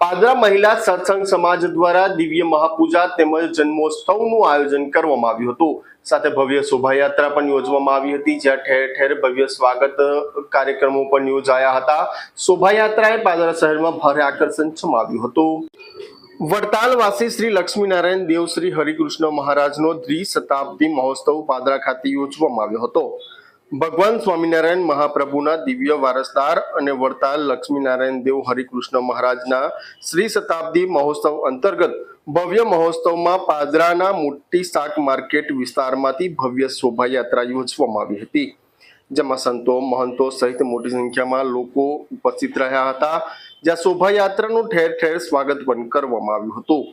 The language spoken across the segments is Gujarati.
પાદરા મહિલા સત્સંગ સમાજ દ્વારા દિવ્ય મહાપૂજા તેમજ જન્મોત્સવનું આયોજન કરવામાં આવ્યું હતું. સાથે ભવ્ય શોભાયાત્રા પણ યોજવામાં આવી હતી, જ્યાં ઠેર ઠેર ભવ્ય સ્વાગત કાર્યક્રમો પણ યોજાયા હતા. શોભાયાત્રાએ પાદરા શહેરમાં ભારે આકર્ષણ છમાવ્યું હતું. વડતાલવાસી શ્રી લક્ષ્મીનારાયણ દેવ શ્રી હરિકૃષ્ણ મહારાજનો દ્વિશતાબ્દી મહોત્સવ પાદરા ખાતે યોજવામાં આવ્યો હતો. ભગવાન સ્વામિનારાયણ મહાપ્રભુના દિવ્ય વારસદાર અને વડતાલ લક્ષ્મીનારાયણ દેવ હરિકૃષ્ણ મહારાજના શ્રી શતાબ્દી મહોત્સવ અંતર્ગત ભવ્ય મહોત્સવમાં પાદરાના મોટી શાક માર્કેટ વિસ્તારમાંથી ભવ્ય શોભાયાત્રા યોજવામાં આવી હતી, જેમાં સંતો, મહંતો સહિત મોટી સંખ્યામાં લોકો ઉપસ્થિત રહ્યા હતા. જ્યાં શોભાયાત્રાનું ઠેર ઠેર સ્વાગત પણ કરવામાં આવ્યું હતું.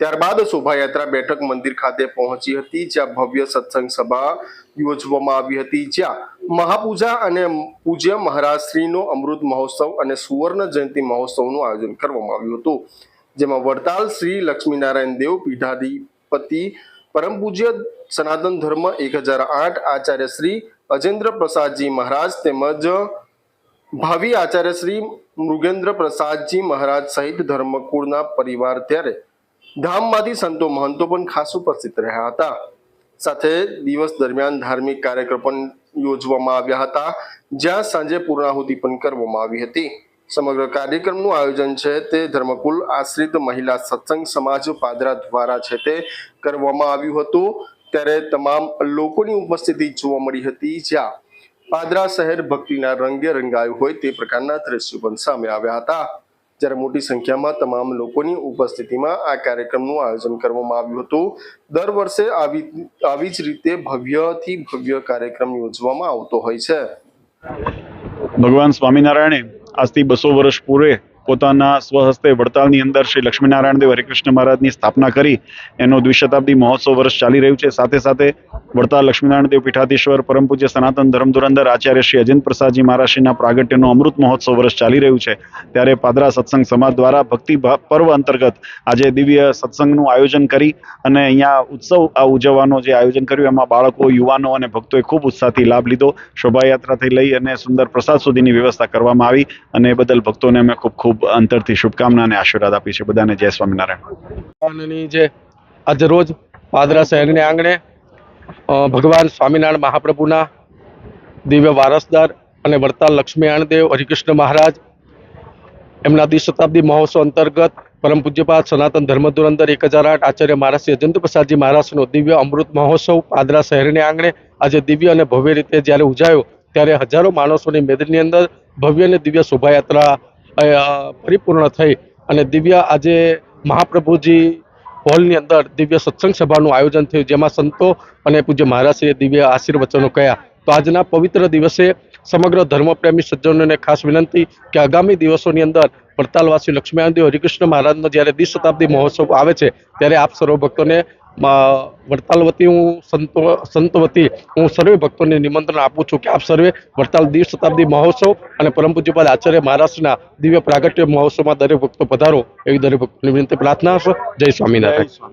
ત્યારબાદ શોભાયાત્રા બેઠક મંદિર ખાતે પહોંચી હતી, જ્યાં ભવ્ય સત્સંગ સભા યોજવામાં આવી હતી, જ્યાં મહાપૂજા અને પૂજ્ય મહારાજશ્રીનો અમૃત મહોત્સવ અને સુવર્ણ જયંતિ મહોત્સવનું આયોજન કરવામાં આવ્યું હતું. જેમાં વડતાલ શ્રી લક્ષ્મીનારાયણ દેવ પીઠાધિપતિ, પરમ પૂજ્ય સનાતન ધર્મ એક હજાર આઠ આચાર્ય શ્રી અજેન્દ્ર પ્રસાદજી મહારાજ તેમજ ભાવિ આચાર્ય શ્રી મૃગેન્દ્ર પ્રસાદજી મહારાજ સહિત ધર્મકુળના પરિવાર ત્યારે ધામમાંથી સંતો મહંતો પણ ખાસ ઉપસ્થિત રહ્યા હતા. સાથે દિવસ દરમિયાન ધાર્મિક કાર્યક્રમ પણ યોજવામાં આવ્યા હતા, જ્યાં સાંજે પૂર્ણાહુતિ પણ કરવામાં આવી હતી. સમગ્ર કાર્યક્રમનું આયોજન છે તે ધર્મકુલ આશ્રિત મહિલા સત્સંગ સમાજ પાદરા દ્વારા છે તે કરવામાં આવ્યું હતું. ત્યારે તમામ લોકોની ઉપસ્થિતિ જોવા મળી હતી, જ્યાં પાદરા શહેર ભક્તિના રંગે રંગાયું હોય તે પ્રકારના દ્રશ્યો પણ સામે આવ્યા હતા. જ્યારે મોટી સંખ્યામાં તમામ લોકોની ઉપસ્થિતિમાં આ કાર્યક્રમનું આયોજન કરવામાં આવ્યું હતું. દર વર્ષે આવી આવી જ રીતે ભવ્યથી ભવ્ય કાર્યક્રમ યોજવામાં આવતો હોય છે. ભગવાન સ્વામિનારાયણે આજથી બસો વર્ષ પૂર્વે પોતાના સ્વહસ્તે વડતાલની અંદર શ્રી લક્ષ્મીનારાયણ દેવ હરિકૃષ્ણ મહારાજની સ્થાપના કરી. એનો દ્વિશતાબ્દી મહોત્સવ વર્ષ ચાલી રહ્યું છે. સાથે સાથે વડતાલ લક્ષ્મીનારાયણ દેવ પીઠાધીશ્વર પરમ પૂજ્ય સનાતન ધર્મ આચાર્ય શ્રી અજેન્દ્ર પ્રસાદજી મહારાજશ્રીના પ્રાગટ્યનો અમૃત મહોત્સવ વર્ષ ચાલી રહ્યું છે. ત્યારે પાદરા સત્સંગ સમાજ દ્વારા ભક્તિ પર્વ અંતર્ગત આજે દિવ્ય સત્સંગનું આયોજન કરી અને અહીંયા ઉત્સવ આ ઉજવવાનો જે આયોજન કર્યું, એમાં બાળકો, યુવાનો અને ભક્તોએ ખૂબ ઉત્સાહથી લાભ લીધો. શોભાયાત્રાથી લઈ અને સુંદર પ્રસાદ સુધીની વ્યવસ્થા કરવામાં આવી અને એ બદલ ભક્તોને અમે ખૂબ ખૂબ અંતરથી શુભકામના અને આશીર્વાદ આપી છે બધાને. જય સ્વામિનારાયણ. જે આજે રોજ પાદરા શહેરને આંગણે ભગવાન સ્વામિનારાયણ મહાપ્રભુના દિવ્ય વારસદાર અને વડતાલ દેવ હરિકૃષ્ણ મહારાજ, એમના દ્વિશતાબ્દી મહોત્સવ અંતર્ગત પરમ પૂજ્યપાદ સનાતન ધર્મ ધુરંધર એક હજાર આઠ આચાર્ય મહારાજ શ્રી અજંત પ્રસાદજી મહારાજનો દિવ્ય અમૃત મહોત્સવ પાદરા શહેરને આંગણે આજે દિવ્ય અને ભવ્ય રીતે જ્યારે ઉજાયો, ત્યારે હજારો માણસોની મેદની અંદર ભવ્ય અને દિવ્ય શોભાયાત્રા પરિપૂર્ણ થઈ અને દિવ્ય આજે મહાપ્રભુજી હોલની અંદર દિવ્ય સત્સંગ સભાનું આયોજન થયું, જેમાં સંતો અને પૂજ્ય મહારાજશ્રીએ દિવ્ય આશીર્વચનો કહ્યા તો આજના પવિત્ર દિવસે સમગ્ર ધર્મપ્રેમી સજ્જનોને ખાસ વિનંતી કે આગામી દિવસોની અંદર વડતાલવાસી લક્ષ્મીનારાયણ દેવ હરિકૃષ્ણ મહારાજનો જ્યારે દ્વિશતાબ્દી મહોત્સવ આવે છે, ત્યારે આપ સર્વ ભક્તોને વડતાલ વતી હું સંતો સંત વતી હું સર્વે ભક્તોને નિમંત્રણ આપું છું કે આપ સર્વે વડતાલ દ્વિશતાબ્દી મહોત્સવ અને પરમ પૂજ્યપાદ આચાર્ય મહારાષ્ટ્રના દિવ્ય પ્રાગટ્ય મહોત્સવમાં દરેક ભક્તો પધારો એવી દરેક ભક્તોની વિનંતી પ્રાર્થના છે. જય સ્વામિનારાયણ.